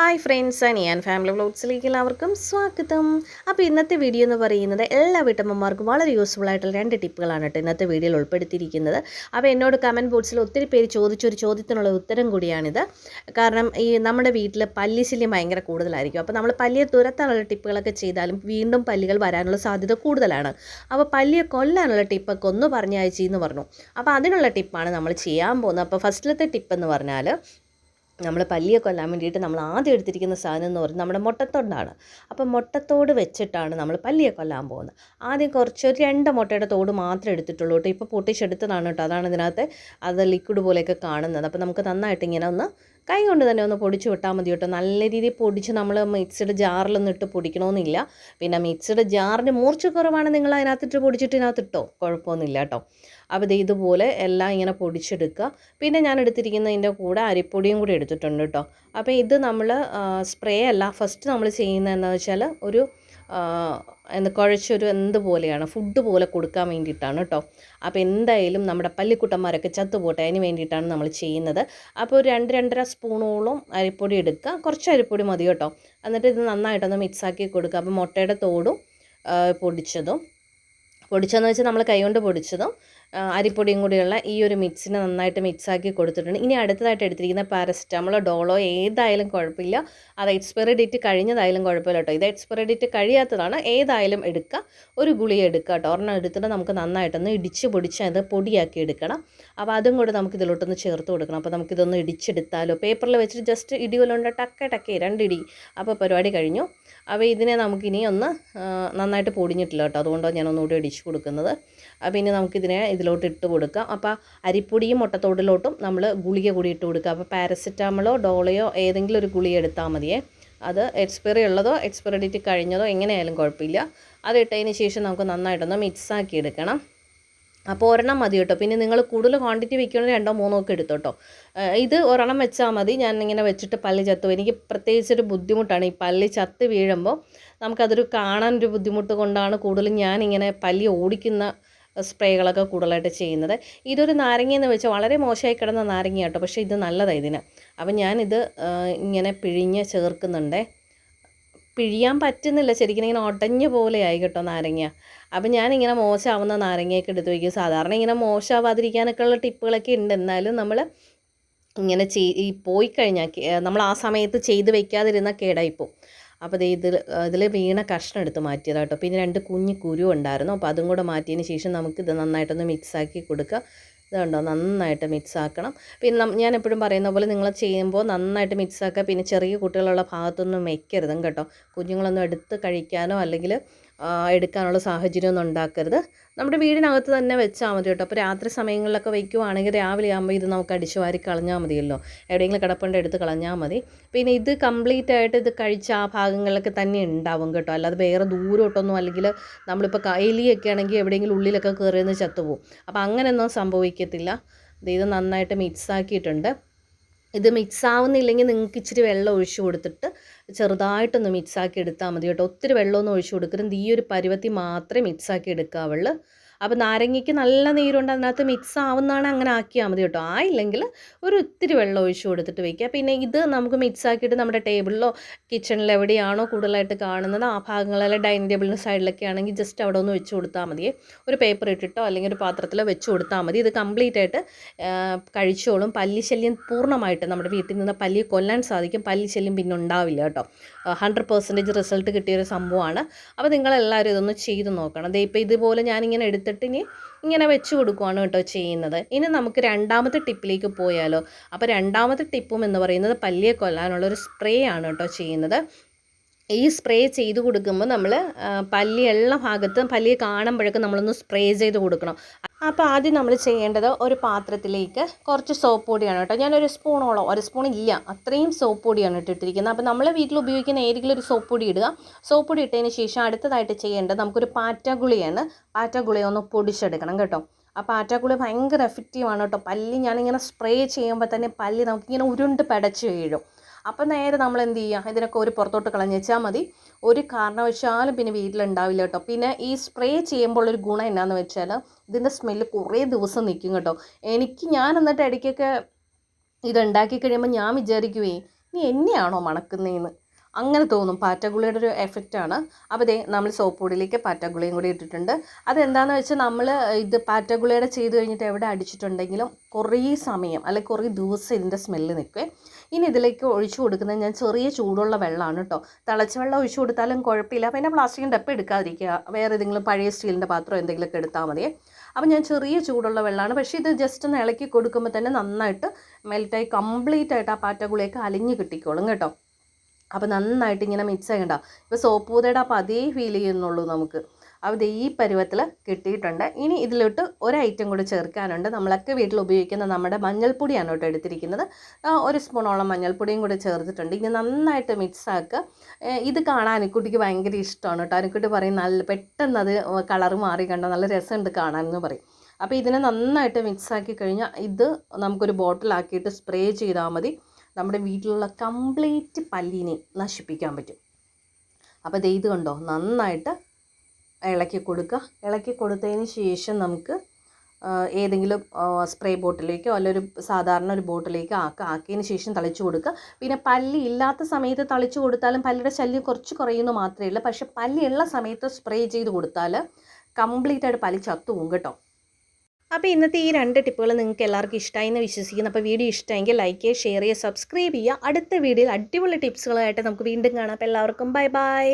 Hi friends ഞാൻ family വ്ലോഗ്സിലേക്ക് എല്ലാവർക്കും സ്വാഗതം. അപ്പോൾ ഇന്നത്തെ വീഡിയോ എന്ന് പറയുന്നത് എല്ലാ വീട്ടമ്മമാർക്കും വളരെ യൂസ്ഫുൾ ആയിട്ടുള്ള രണ്ട് ടിപ്പുകളാണ് കേട്ടോ ഇന്നത്തെ വീഡിയോയിൽ ഉൾപ്പെടുത്തിയിരിക്കുന്നത്. അപ്പോൾ എന്നോട് കമന്റ് ബോക്സിൽ ഒത്തിരി പേര് ചോദിച്ചൊരു ചോദ്യത്തിനുള്ള ഉത്തരം കൂടിയാണിത്. കാരണം ഈ നമ്മുടെ വീട്ടിൽ പല്ലിശല്യം ഭയങ്കര കൂടുതലായിരിക്കും. അപ്പോൾ നമ്മൾ പല്ലിയെ തുരത്താനുള്ള ടിപ്പുകളൊക്കെ ചെയ്താലും വീണ്ടും പല്ലികൾ വരാനുള്ള സാധ്യത കൂടുതലാണ്. അപ്പോൾ പല്ലിയെ കൊല്ലാനുള്ള ടിപ്പൊക്കെ ഒന്ന് പറഞ്ഞയച്ചു എന്ന് പറഞ്ഞു. അപ്പോൾ അതിനുള്ള ടിപ്പാണ് നമ്മൾ ചെയ്യാൻ പോകുന്നത്. അപ്പോൾ ഫസ്റ്റിലത്തെ ടിപ്പ് എന്ന് പറഞ്ഞാൽ നമ്മൾ പല്ലിയെ കൊല്ലാൻ വേണ്ടിയിട്ട് നമ്മൾ ആദ്യം എടുത്തിരിക്കുന്ന സാധനം എന്ന് പറയുന്നത് നമ്മുടെ മുട്ടത്തോണ്ടാണ്. അപ്പം മുട്ടത്തോട് വെച്ചിട്ടാണ് നമ്മൾ പല്ലിയെ കൊല്ലാൻ പോകുന്നത്. ആദ്യം കുറച്ച് ഒരു രണ്ട് മുട്ടയുടെ തോട് മാത്രമേ എടുത്തിട്ടുള്ളൂ കേട്ടോ. ഇപ്പോൾ പൊട്ടിച്ചെടുത്തതാണ് കേട്ടോ. അതാണ് ഇതിനകത്ത് അത് ലിക്വിഡ് പോലെയൊക്കെ കാണുന്നത്. അപ്പോൾ നമുക്ക് നന്നായിട്ട് ഇങ്ങനെ ഒന്ന് കൈ കൊണ്ട് തന്നെ ഒന്ന് പൊടിച്ച് വിട്ടാൽ മതി കേട്ടോ. നല്ല രീതിയിൽ പൊടിച്ച് നമ്മൾ മിക്സിയുടെ ജാറിലൊന്നും ഇട്ട് പൊടിക്കണമെന്നില്ല പിന്നെ മിക്സിയുടെ ജാറിന്റെ മൂർച്ച കുറവാണ് നിങ്ങൾ അതിനകത്തിട്ട് പൊടിച്ചിട്ട് ഇതിനകത്തിട്ടോ? കുഴപ്പമൊന്നുമില്ല കേട്ടോ. അപ്പോൾ ഇത് ഇതുപോലെ എല്ലാം ഇങ്ങനെ പൊടിച്ചെടുക്കുക. പിന്നെ ഞാൻ എടുത്തിരിക്കുന്നതിന്റെ കൂടെ അരിപ്പൊടിയും കൂടി എടുത്തിട്ടുണ്ട് കേട്ടോ. അപ്പോൾ ഇത് നമ്മൾ സ്പ്രേ അല്ല. ഫസ്റ്റ് നമ്മൾ ചെയ്യുന്നത് എന്താണെന്ന് വെച്ചാൽ ഒരു എന്താ കുഴച്ചൊരു എന്ത് പോലെയാണ്? ഫുഡ് പോലെ കൊടുക്കാൻ വേണ്ടിയിട്ടാണ് കേട്ടോ. അപ്പോൾ എന്തായാലും നമ്മുടെ പല്ലിക്കുട്ടന്മാരൊക്കെ ചത്തുപോട്ടെ അതിന് വേണ്ടിയിട്ടാണ് നമ്മൾ ചെയ്യുന്നത്. അപ്പോൾ രണ്ട് രണ്ടര സ്പൂണോളം അരിപ്പൊടി എടുക്കുക. കുറച്ച് അരിപ്പൊടി മതി കേട്ടോ. എന്നിട്ട് ഇത് നന്നായിട്ടൊന്ന് മിക്സാക്കി കൊടുക്കുക. അപ്പോൾ മുട്ടയുടെ തോടും പൊടിച്ചതും. പൊടിച്ചതെന്ന് വെച്ചാൽ നമ്മൾ കൈകൊണ്ട് പൊടിച്ചതും അരിപ്പൊടിയും കൂടിയുള്ള ഈ ഒരു മിക്സിനെ നന്നായിട്ട് മിക്സാക്കി കൊടുത്തിട്ടുണ്ട്. ഇനി അടുത്തതായിട്ട് എടുത്തിരിക്കുന്ന പാരസെറ്റാമോളോ ഡോളോ ഏതായാലും കുഴപ്പമില്ല. അത് എക്സ്പയറി ഡേറ്റ് കഴിഞ്ഞതായാലും കുഴപ്പമില്ല കേട്ടോ. ഇത് എക്സ്പയറി ഡേറ്റ് കഴിയാത്തതാണ്. ഏതായാലും എടുക്കുക ഒരു ഗുളിക എടുക്കുക കേട്ടോ. ഒരെണ്ണം എടുത്തിട്ട് നമുക്ക് നന്നായിട്ടൊന്ന് ഇടിച്ച് പൊടിച്ച് അത് പൊടിയാക്കി എടുക്കണം. അപ്പോൾ അതും കൂടെ നമുക്ക് ഇതിലോട്ടൊന്ന് ചേർത്ത് കൊടുക്കണം. അപ്പോൾ നമുക്കിതൊന്ന് ഇടിച്ചെടുത്താലോ. പേപ്പറിൽ വെച്ചിട്ട് ജസ്റ്റ് ഇടികൊല്ലുണ്ട് ടക്ക ടക്കേ രണ്ടിടി അപ്പോൾ പരിപാടി കഴിഞ്ഞു. അപ്പോൾ ഇതിനെ നമുക്കിനി ഒന്ന് നന്നായിട്ട് പൊടിഞ്ഞിട്ടില്ല കേട്ടോ. അതുകൊണ്ടാണ് ഞാൻ ഒന്നുകൂടി ഇടിച്ച് കൊടുക്കുന്നത്. അപ്പോൾ ഇനി നമുക്കിതിനെ ഇതിലോട്ട് ഇട്ട് കൊടുക്കാം. അപ്പോൾ അരിപ്പൊടിയും മുട്ടത്തോടിലോട്ടും നമ്മൾ ഗുളിക കൂടി ഇട്ട് കൊടുക്കുക അപ്പോൾ പാരസെറ്റാമോളോ ഡോളയോ ഏതെങ്കിലും ഒരു ഗുളിക എടുത്താൽ മതിയേ. അത് എക്സ്പയറി ഉള്ളതോ എക്സ്പയറി ഡേറ്റ് കഴിഞ്ഞതോ എങ്ങനെയായാലും കുഴപ്പമില്ല. അത് ഇട്ടതിന് ശേഷം നമുക്ക് നന്നായിട്ടൊന്ന് മിക്സാക്കി എടുക്കണം. അപ്പോൾ ഒരെണ്ണം മതി കേട്ടോ. പിന്നെ നിങ്ങൾ കൂടുതൽ ക്വാണ്ടിറ്റി വെക്കുകയാണെങ്കിൽ രണ്ടോ മൂന്നോ ഒക്കെ എടുത്തോട്ടോ ഇത് ഒരെണ്ണം വെച്ചാൽ മതി. ഞാൻ ഇങ്ങനെ വെച്ചിട്ട് പല്ല് ചത്തു എനിക്ക് പ്രത്യേകിച്ചൊരു ബുദ്ധിമുട്ടാണ് ഈ പല്ല് ചത്ത് വീഴുമ്പോൾ നമുക്കതൊരു കാണാൻ ഒരു ബുദ്ധിമുട്ട് കൊണ്ടാണ് കൂടുതലും ഇങ്ങനെ പല്ലി ഓടിക്കുന്ന സ്പ്രേകളൊക്കെ കൂടുതലായിട്ട് ചെയ്യുന്നത്. ഇതൊരു നാരങ്ങ എന്ന് വെച്ചാൽ വളരെ മോശമായി കിടന്ന നാരങ്ങ കേട്ടോ പക്ഷേ ഇത് നല്ലതാണ് ഇതിന്. അപ്പം ഞാനിത് ഇങ്ങനെ പിഴിഞ്ഞ് ചേർക്കുന്നുണ്ടേ. പിഴിയാൻ പറ്റുന്നില്ല. ശരിക്കും ഇങ്ങനെ ഒടഞ്ഞ ആയി കേട്ടോ നാരങ്ങ. അപ്പം ഞാനിങ്ങനെ മോശമാവുന്ന നാരങ്ങയൊക്കെ എടുത്ത് വയ്ക്കും. സാധാരണ ഇങ്ങനെ മോശമാവാതിരിക്കാനൊക്കെ ഉള്ള ടിപ്പുകളൊക്കെ ഉണ്ട്. എന്നാലും നമ്മൾ ഇങ്ങനെ ചെയ് പോയി കഴിഞ്ഞാൽ നമ്മൾ ആ സമയത്ത് ചെയ്ത് വെക്കാതിരുന്ന കേടായിപ്പോവും. അപ്പോൾ ഇത് ഇതിൽ ഇതിൽ വീണ കഷ്ണം എടുത്ത് മാറ്റിയതാണ് കേട്ടോ. പിന്നെ രണ്ട് കുഞ്ഞു കുരു ഉണ്ടായിരുന്നു. അപ്പോൾ അതും കൂടെ മാറ്റിയതിന് ശേഷം നമുക്കിത് നന്നായിട്ടൊന്ന് മിക്സാക്കി കൊടുക്കുക ഇതുണ്ടോ? നന്നായിട്ട് മിക്സ് ആക്കണം. പിന്നെ ഞാൻ എപ്പോഴും പറയുന്ന പോലെ നിങ്ങൾ ചെയ്യുമ്പോൾ നന്നായിട്ട് മിക്സ് ആക്കുക. പിന്നെ ചെറിയ കുട്ടികളുള്ള ഭാഗത്തൊന്നും വയ്ക്കരുതും കേട്ടോ. കുഞ്ഞുങ്ങളൊന്നും എടുത്ത് കഴിക്കാനോ അല്ലെങ്കിൽ എടുക്കാനുള്ള സാഹചര്യമൊന്നും ഉണ്ടാക്കരുത്. നമ്മുടെ വീടിനകത്ത് തന്നെ വെച്ചാൽ മതി കേട്ടോ. അപ്പോൾ രാത്രി സമയങ്ങളിലൊക്കെ വയ്ക്കുവാണെങ്കിൽ രാവിലെ ആകുമ്പോൾ ഇത് നമുക്ക് അടിച്ചു വാരി കളഞ്ഞാൽ മതിയല്ലോ. എവിടെയെങ്കിലും കിടപ്പുണ്ട് എടുത്ത് കളഞ്ഞാൽ മതി. പിന്നെ ഇത് കംപ്ലീറ്റ് ആയിട്ട് ഇത് കഴിച്ച ആ ഭാഗങ്ങളിലൊക്കെ തന്നെ ഉണ്ടാവും കേട്ടോ. അല്ലാതെ വേറെ ദൂരോട്ടൊന്നും അല്ലെങ്കിൽ നമ്മളിപ്പോൾ എലിയൊക്കെ ആണെങ്കിൽ എവിടെയെങ്കിലും ഉള്ളിലൊക്കെ കയറിയെന്ന് ചത്തുപോകും. അപ്പോൾ അങ്ങനെയൊന്നും സംഭവിക്കത്തില്ല. ഇത് നന്നായിട്ട് മിക്സ് ആക്കിയിട്ടുണ്ട്. ഇത് മിക്സ് ആവുന്നില്ലെങ്കിൽ നിങ്ങൾക്ക് ഇച്ചിരി വെള്ളം ഒഴിച്ചു കൊടുത്തിട്ട് ചെറുതായിട്ടൊന്ന് മിക്സാക്കി എടുത്താൽ മതി കേട്ടോ. ഒത്തിരി വെള്ളമൊന്നും ഒഴിച്ചു കൊടുക്കരുത്. ഈ ഒരു പരുവത്തിൽ മാത്രമേ മിക്സാക്കി എടുക്കാവുള്ളൂ. അപ്പോൾ നാരങ്ങയ്ക്ക് നല്ല നീരുണ്ട് അതിനകത്ത് മിക്സ് ആവുന്നതാണ് അങ്ങനെ ആക്കിയാൽ മതി കേട്ടോ. ആയില്ലെങ്കിൽ ഒരു ഒത്തിരി വെള്ളം ഒഴിച്ചു കൊടുത്തിട്ട് വയ്ക്കുക പിന്നെ ഇത് നമുക്ക് മിക്സ് ആക്കിയിട്ട് നമ്മുടെ ടേബിളിലോ കിച്ചണിലോ എവിടെയാണോ കൂടുതലായിട്ട് കാണുന്നത് ആ ഭാഗങ്ങളിലെ ഡൈനിങ് ടേബിളിന്റെ സൈഡിലൊക്കെ ആണെങ്കിൽ ജസ്റ്റ് അവിടെ ഒന്ന് വെച്ച് കൊടുത്താൽ മതി. ഒരു പേപ്പർ ഇട്ടിട്ടോ അല്ലെങ്കിൽ ഒരു പാത്രത്തിലോ വെച്ച് കൊടുത്താൽ മതി. ഇത് കംപ്ലീറ്റ് ആയിട്ട് കഴിച്ചോളും. പല്ലിശല്യം പൂർണമായിട്ട് നമ്മുടെ വീട്ടിൽ നിന്ന് പല്ലി കൊല്ലാൻ സാധിക്കും. പല്ലിശല്യം പിന്നെ ഉണ്ടാവില്ല കേട്ടോ. ഹൺഡ്രഡ് പെർസെന്റേജ് റിസൾട്ട് കിട്ടിയൊരു സംഭവമാണ്. അപ്പോൾ നിങ്ങളെല്ലാവരും ഇതൊന്ന് ചെയ്ത് നോക്കണം. ഇപ്പോൾ ഇതുപോലെ ഞാനിങ്ങനെ എടുത്ത് എടുത്തിട്ട് ഇനി ഇങ്ങനെ വെച്ച് കൊടുക്കുകയാണ് കേട്ടോ ചെയ്യുന്നത്. ഇനി നമുക്ക് രണ്ടാമത്തെ ടിപ്പിലേക്ക് പോയാലോ. അപ്പോൾ രണ്ടാമത്തെ ടിപ്പും എന്ന് പറയുന്നത് പല്ലിയെ കൊല്ലാനുള്ള ഒരു സ്പ്രേ ആണ് കേട്ടോ ചെയ്യുന്നത്. ഈ സ്പ്രേ ചെയ്ത് കൊടുക്കുമ്പോൾ നമ്മൾ പല്ലിയുള്ള ഭാഗത്ത് പല്ലിയെ കാണുമ്പോഴൊക്കെ നമ്മളൊന്ന് സ്പ്രേ ചെയ്ത് കൊടുക്കണം. അപ്പോൾ ആദ്യം നമ്മൾ ചെയ്യേണ്ടത് ഒരു പാത്രത്തിലേക്ക് കുറച്ച് സോപ്പ് പൊടിയാണ് കേട്ടോ. ഞാനൊരു സ്പൂണോളം ഒരു സ്പൂൺ ഇല്ല അത്രയും സോപ്പ് പൊടിയാണ് ഇട്ടിട്ടിരിക്കുന്നത്. അപ്പോൾ നമ്മൾ വീട്ടിൽ ഉപയോഗിക്കുന്ന ഏതെങ്കിലും ഒരു സോപ്പ് പൊടി ഇടുക. സോപ്പ് പൊടി ഇട്ടതിന് ശേഷം അടുത്തതായിട്ട് ചെയ്യേണ്ടത് നമുക്കൊരു പാറ്റാഗുളിയാണ്. പാറ്റഗുളിയ ഒന്ന് പൊടിച്ചെടുക്കണം കേട്ടോ. ആ പാറ്റാഗുളി ഭയങ്കര എഫക്റ്റീവാണ് കേട്ടോ. പല്ലി ഞാനിങ്ങനെ സ്പ്രേ ചെയ്യുമ്പോൾ തന്നെ പല്ലി നമുക്കിങ്ങനെ ഉരുണ്ട് പടച്ച് വീഴും. അപ്പം നേരെ നമ്മൾ എന്ത് ചെയ്യുക ഇതിനൊക്കെ ഒരു പുറത്തോട്ട് കളഞ്ഞ് വെച്ചാൽ മതി. ഒരു കാരണവശാലും പിന്നെ വീട്ടിലുണ്ടാവില്ല കേട്ടോ. പിന്നെ ഈ സ്പ്രേ ചെയ്യുമ്പോൾ ഒരു ഗുണം എന്നാന്ന് വെച്ചാൽ ഇതിന്റെ സ്മെല്ല് കുറേ ദിവസം നിൽക്കും കേട്ടോ. എനിക്ക് ഞാൻ എന്നിട്ട് ഇടയ്ക്കൊക്കെ ഇതുണ്ടാക്കി കഴിയുമ്പോൾ ഞാൻ വിചാരിക്കുവേ നീ എന്നെയാണോ മണക്കുന്നതെന്ന് അങ്ങനെ തോന്നും. പാറ്റഗുളിയുടെ ഒരു എഫക്റ്റാണ് അപ്പോൾ ഇതേ നമ്മൾ സോപ്പ് പൊടിയിലേക്ക് പാറ്റഗുളിയും കൂടി ഇട്ടിട്ടുണ്ട്. അതെന്താണെന്ന് വെച്ചാൽ നമ്മൾ ഇത് പാറ്റഗുളിയുടെ ചെയ്ത് കഴിഞ്ഞിട്ട് എവിടെ അടിച്ചിട്ടുണ്ടെങ്കിലും കുറേ സമയം അല്ലെങ്കിൽ കുറേ ദിവസം ഇതിന്റെ സ്മെല്ല് നിൽക്കുവേ. ഇനി ഇതിലേക്ക് ഒഴിച്ചു കൊടുക്കുന്നത് ഞാൻ ചെറിയ ചൂടുള്ള വെള്ളമാണ് കേട്ടോ തിളച്ച വെള്ളം ഒഴിച്ചു കൊടുത്താലും കുഴപ്പമില്ല. പിന്നെ പ്ലാസ്റ്റിക്കിന്റെ ഡപ്പ് എടുക്കാതിരിക്കുക. വേറെ ഏതെങ്കിലും പഴയ സ്റ്റീലിന്റെ പാത്രം എന്തെങ്കിലുമൊക്കെ എടുത്താൽ മതി. അപ്പം ഞാൻ ചെറിയ ചൂടുള്ള വെള്ളമാണ്. പക്ഷേ ഇത് ജസ്റ്റ് ഒന്ന് ഇളക്കി കൊടുക്കുമ്പോൾ തന്നെ നന്നായിട്ട് മെൽറ്റായി കംപ്ലീറ്റ് ആയിട്ട് ആ പാറ്റഗുളിയൊക്കെ അലിഞ്ഞ് കിട്ടിക്കോളും കേട്ടോ. അപ്പോൾ നന്നായിട്ട് ഇങ്ങനെ മിക്സ് ചെയ്യണ്ട ഇപ്പോൾ സോപ്പ് പൂതയുടെ അപ്പോൾ അതേ ഫീൽ ചെയ്യുന്നുള്ളൂ നമുക്ക്. ഇത് ഈ പരുവത്തിൽ കിട്ടിയിട്ടുണ്ട്. ഇനി ഇതിലോട്ട് ഒരു ഐറ്റം കൂടി ചേർക്കാനുണ്ട്. നമ്മളൊക്കെ വീട്ടിൽ ഉപയോഗിക്കുന്ന നമ്മുടെ മഞ്ഞൾപ്പൊടിയാണ് കേട്ടോ എടുത്തിരിക്കുന്നത്. ഒരു സ്പൂണോളം മഞ്ഞൾപ്പൊടിയും കൂടി ചേർത്തിട്ടുണ്ട്. ഇനി നന്നായിട്ട് മിക്സ് ആക്കുക ഇത് കാണാൻ അനിക്കുട്ടിക്ക് ഭയങ്കര ഇഷ്ടമാണ് കേട്ടോ. അനിക്കുട്ടി പറയും നല്ല പെട്ടെന്ന് അത് കളർ മാറി കണ്ടോ? നല്ല രസമുണ്ട് കാണാൻ എന്ന് പറയും. അപ്പോൾ ഇതിനെ നന്നായിട്ട് മിക്സ് ആക്കി കഴിഞ്ഞാൽ ഇത് നമുക്കൊരു ബോട്ടിലാക്കിയിട്ട് സ്പ്രേ ചെയ്താൽ മതി. നമ്മുടെ വീട്ടിലുള്ള കംപ്ലീറ്റ് പല്ലിനെ നശിപ്പിക്കാൻ പറ്റും. അപ്പോൾ ഇത് കണ്ടോ? നന്നായിട്ട് ഇളക്കി കൊടുക്കുക. ഇളക്കി കൊടുത്തതിന് ശേഷം നമുക്ക് ഏതെങ്കിലും സ്പ്രേ ബോട്ടിലേക്കോ അല്ല ഒരു സാധാരണ ഒരു ബോട്ടിലേക്കോ ആക്കുക ആക്കിയതിന് ശേഷം തളിച്ചു കൊടുക്കുക. പിന്നെ പല്ലി ഇല്ലാത്ത സമയത്ത് തളിച്ചു കൊടുത്താലും പല്ലിയുടെ ശല്യം കുറച്ച് കുറയുന്നു മാത്രമേ ഉള്ളൂ. പക്ഷെ പല്ലി ഉള്ള സമയത്ത് സ്പ്രേ ചെയ്ത് കൊടുത്താൽ കംപ്ലീറ്റ് ആയിട്ട് പല്ലി ചത്തുപോകും കേട്ടോ. അപ്പോൾ ഇന്നത്തെ ഈ രണ്ട് ടിപ്പുകൾ നിങ്ങൾക്ക് എല്ലാവർക്കും ഇഷ്ടമായി എന്ന് വിശ്വസിക്കുന്നു. അപ്പോൾ വീഡിയോ ഇഷ്ടമെങ്കിൽ ലൈക്ക് ചെയ്യുക ഷെയർ ചെയ്യുക സബ്സ്ക്രൈബ് ചെയ്യുക. അടുത്ത വീഡിയോയിൽ അടിപൊളി ടിപ്സുകളായിട്ട് നമുക്ക് വീണ്ടും കാണാം. അപ്പോൾ എല്ലാവർക്കും ബൈ ബൈ